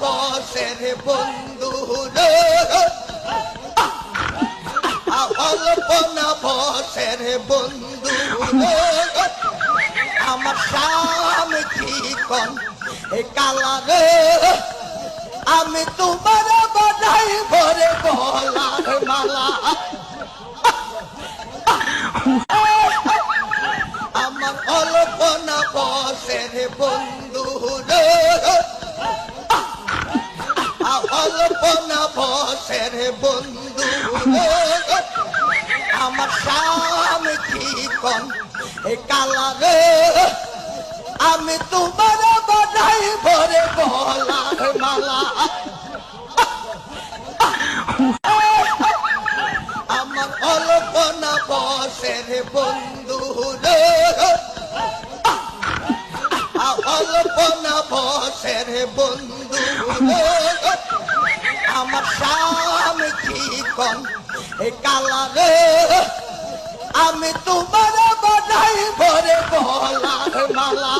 বসের বন্ধু রে অল্পনা বসের বন্ধু রে আমার স্বামী কি কন এ কালা রে আমি তোমার বানাই ভরে বলার মালা। আমার অল্পনা বসের বন্ধু অল্পনা বসের বন্ধু। আমার স্বামী কি কন? এ কালা রে, আমি তোমার বানাই ভরে বলার মালা। আমার অল্পনা বসের বন্ধু রে। অল্পনা বসের বন্ধু রে আমার স্বামী কি কন এ কালা রে আমি তোমার বাজাই ভরে বলার মালা।